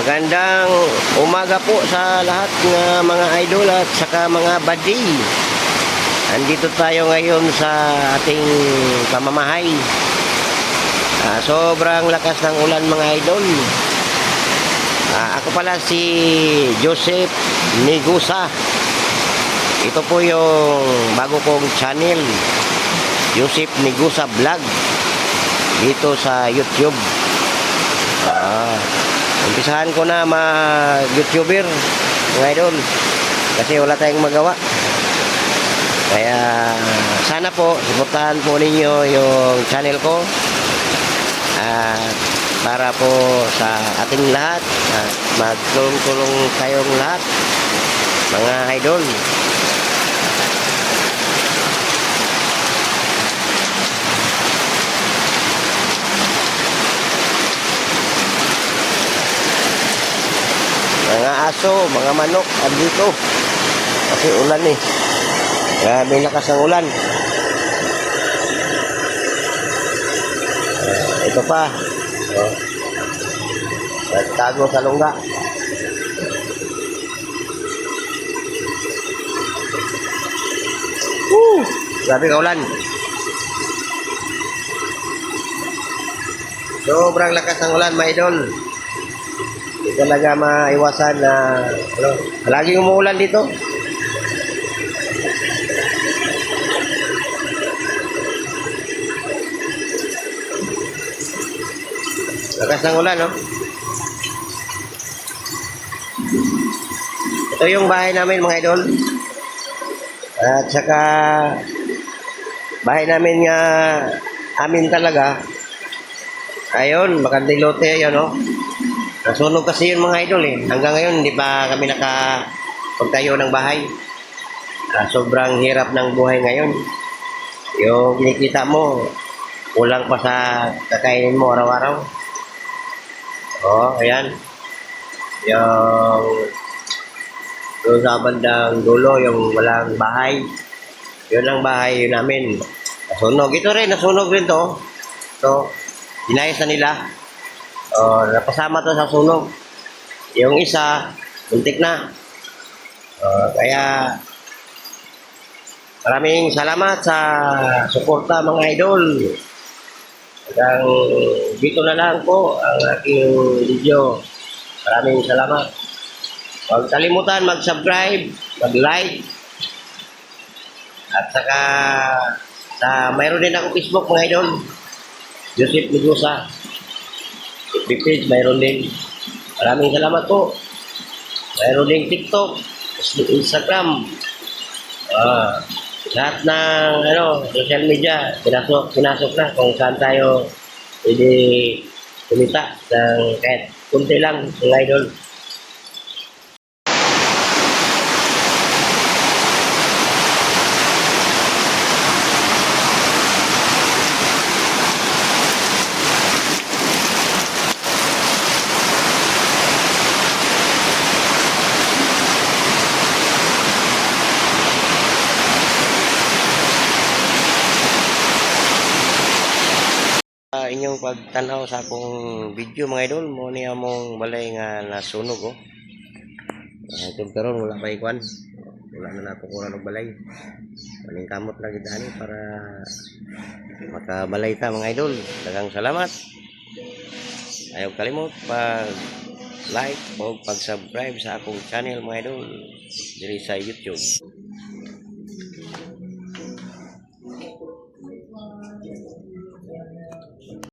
Magandang umaga po sa lahat ng mga idol at saka mga buddy. Andito tayo ngayon sa ating pamamahay. Ah, sobrang lakas ng ulan mga idol. Ah, ako pala si Joseph Nigusa. Ito po yung bago kong channel. Joseph Nigusa Vlog. Dito sa YouTube. Ah, umpisahan ko na mag-YouTuber, mga idol. Kasi wala tayong magawa. Kaya sana po, suportahan po ninyo yung channel ko. At para po sa ating lahat, at magtulong-tulong tayong lahat, mga idol. Mga aso, mga manok, andito. Kasi ulan eh. Grabe lakas ng ulan. Ah, ito pa. Oh. Nagtago sa lungga. Woo! Grabe ka ulan. Sobrang lakas ng ulan, mga idol. Talaga maiwasan na ano, laging umuulan dito. Lakas ng ulan, no? Ito yung bahay namin, mga idol. At saka, bahay namin nga, amin talaga. Ayun, makanding lote, yun, no? Nasunog kasi yun mga idol eh. Hanggang ngayon hindi pa kami naka pagtayo ng bahay. Ah, sobrang hirap ng buhay ngayon. Yung kinikita mo, kulang pa sa kakainin mo araw-araw. Oh, ayan. Yung doon sa bandang dulo, yung walang bahay. Yun ang bahay namin. Nasunog. Ito rin, nasunog rin to. So, inayos na nila. Oh, napasama to sa sunog. Yung isa, muntik na. Oh, kaya maraming salamat sa suporta mga idol. Hanggang dito na lang po ang aking video. Maraming salamat. Huwag kalimutan mag-subscribe, mag-like. At saka sa mayroon din ako Facebook mga idol. Joseph Medusa. Page, mayroon din. Maraming salamat po. Mayroon din TikTok, Instagram. Ah, lahat ng ano, social media, pinasok, pinasok na kung saan tayo pwede kumita ng kahit kunti lang, mga idol. Ah, inyong pagtanaw sa akong video mga idol mo ni among balay nga nasunog oh. Uh, itong karon wala pa ikwan. Wala na nato kuha ng balay. Maling kamot lang gid ani para makabalay ta mga idol. Dagang salamat. Ayaw kalimot pag like o pag-subscribe sa akong channel mga idol diri sa YouTube.